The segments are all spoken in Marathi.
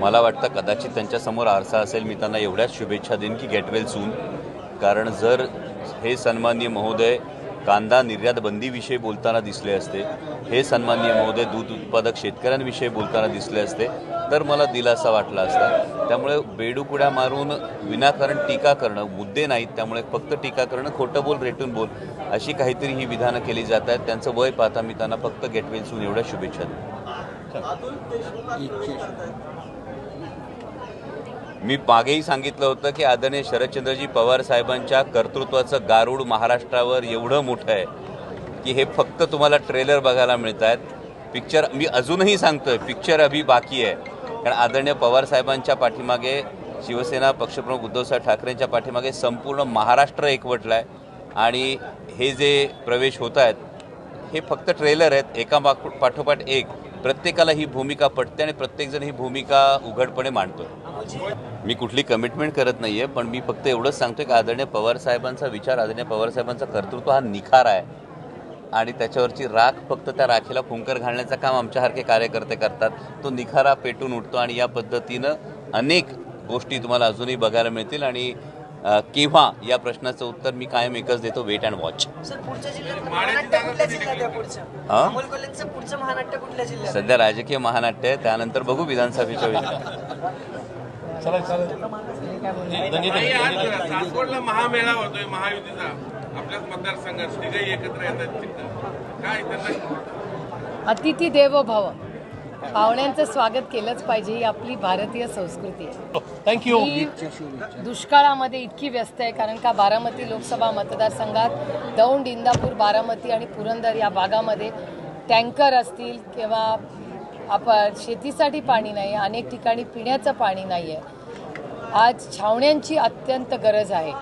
मला वाटतं कदाचित त्यांच्यासमोर आरसा असेल मी त्यांना एवढ्याच शुभेच्छा देईन की गेट वेल सून कारण जर हे सन्माननीय महोदय कांदा निर्यात बंदीविषयी बोलताना दिसले असते हे सन्माननीय महोदय दूध उत्पादक शेतकऱ्यांविषयी बोलताना दिसले असते तर मला दिलासा वाटला असता. त्यामुळे बेडूकुड्या मारून विनाकारण टीका करणं मुद्दे नाहीत त्यामुळे फक्त टीका करणं खोटं बोल रेटून बोल अशी काहीतरी ही विधानं केली जात आहेत. त्यांचं वय पाहता मी त्यांना फक्त गेटवेल सून एवढ्या शुभेच्छा देईन. मी मागेही सांगितलं होतं की आदरणीय शरदचंद्रजी पवार साहेबांच्या कर्तृत्वाचं गारूड महाराष्ट्रावर एवढं मोठं आहे की हे फक्त तुम्हाला ट्रेलर बघायला मिळत आहेत पिक्चर मी अजूनही सांगतोय पिक्चर अभि बाकी आहे. कारण आदरणीय पवार साहेबांच्या पाठीमागे शिवसेना पक्षप्रमुख उद्धवसाहेब ठाकरेंच्या पाठीमागे संपूर्ण महाराष्ट्र एकवटला आहे आणि हे जे प्रवेश होत आहेत हे फक्त ट्रेलर आहेत. एका पाठोपाठ एक. प्रत्येकाला ही भूमिका पटते आणि प्रत्येकजण ही भूमिका उघडपणे मांडतो मी कुठली कमिटमेंट करत नाही आहे पण मी फक्त एवढंच सांगतो की आदरणीय पवार साहेबांचा विचार आदरणीय पवार साहेबांचा कर्तृत्व हा निखार आहे. आणि त्याच्यावरची राख फक्त त्या राखेला फुंकर घालण्याचं काम आमच्यासारखे कार्यकर्ते करतात. तो निखारा पेटून उठतो आणि या पद्धतीनं अनेक गोष्टी तुम्हाला अजूनही बघायला मिळतील आणि केव्हा या प्रश्नाचं उत्तर मी कायम एकच देतो वेट अँड वॉच हा? सध्या राजकीय महानाट्य आहे त्यानंतर बघू विधानसभेच्या वेळी. नाही, आज सासवडला महामेळावा होतोय महायुतीचा. आपल्याच मतदारसंघात तिघही एकत्र येतात तिथं. काय त्यांना? अतिथी देवो भव. पाहुण्यांचं स्वागत केलंच पाहिजे ही आपली भारतीय संस्कृती आहे. थँक्यू मी दुष्काळामध्ये इतकी व्यस्त आहे कारण का बारामती लोकसभा मतदारसंघात दौंड इंदापूर बारामती आणि पुरंदर या भागामध्ये टँकर असतील किंवा आपण शेतीसाठी पाणी नाही अनेक ठिकाणी पिण्याचं पाणी नाही आहे. आज छावण्यांची अत्यंत गरज आहे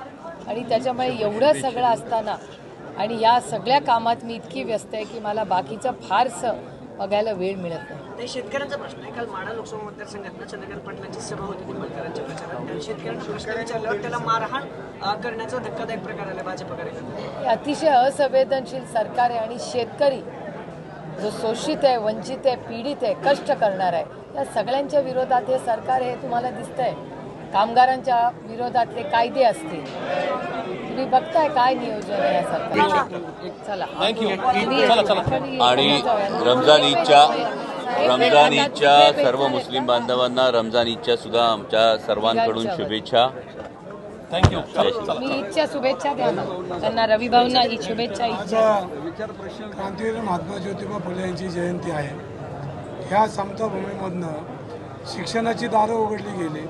आणि त्याच्यामुळे एवढं सगळं असताना आणि या सगळ्या कामात मी इतकी व्यस्त आहे की मला बाकीचं फारसं बघायला वेळ मिळत नाही. ते शेतकऱ्यांचा प्रश्न आहे. काल माडा लोकसभा चंद्रकांत पाटलांची सभा होती निंबळकरांच्या प्रचारात. शेतकऱ्यांना प्रश्न विचारल्यावर त्याला मारहाण करण्याचा धक्कादायक प्रकार आला भाजप कार्यकर्ते अतिशय असंवेदनशील सरकार आहे आणि शेतकरी जो शोषित आहे वंचित आहे पीडित आहे कष्ट करणार आहे या सगळ्यांच्या विरोधात हे सरकार हे तुम्हाला दिसतंय. कामगारांच्या विरोधातले कायदे असतील. तुम्ही बघताय काय नियोजन आहे या सरकारचं? चला. थँक्यू मी- चला चला. आपण आणि. रमजान ईदच्या रमजान ईदच्या सर्व. मुस्लिम बांधवांना रमजान ईदच्या सुद्धा आमच्या सर्वांकडून शुभेच्छा. थँक्यू मी ईदच्या शुभेच्छा द्या ना. त्यांना रवी भाऊंना ही शुभेच्छा ईदच्या. क्रांतीवीर महात्मा ज्योतिबा फुले यांची जयंती आहे. ह्या समताभूमीमधनं शिक्षणाची दारं उघडली गेली.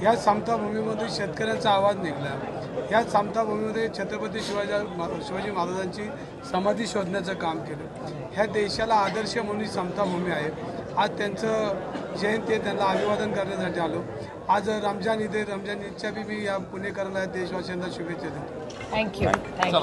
ह्या समताभूमीमध्ये शेतकऱ्यांचा आवाज निघाला. ह्या समताभूमीमध्ये छत्रपती शिवाजी शिवाजी महाराजांची समाधी शोधण्याचं काम केलं. ह्या देशाला आदर्श म्हणून ही समताभूमी आहे. आज त्यांचं जयंती आहे त्यांना अभिवादन करण्यासाठी आलो. आज रमजान ईद आहे रमजान ईदच्या बी मी या पुणेकरांना या देशवासियांना शुभेच्छा देतो. Thank you thank you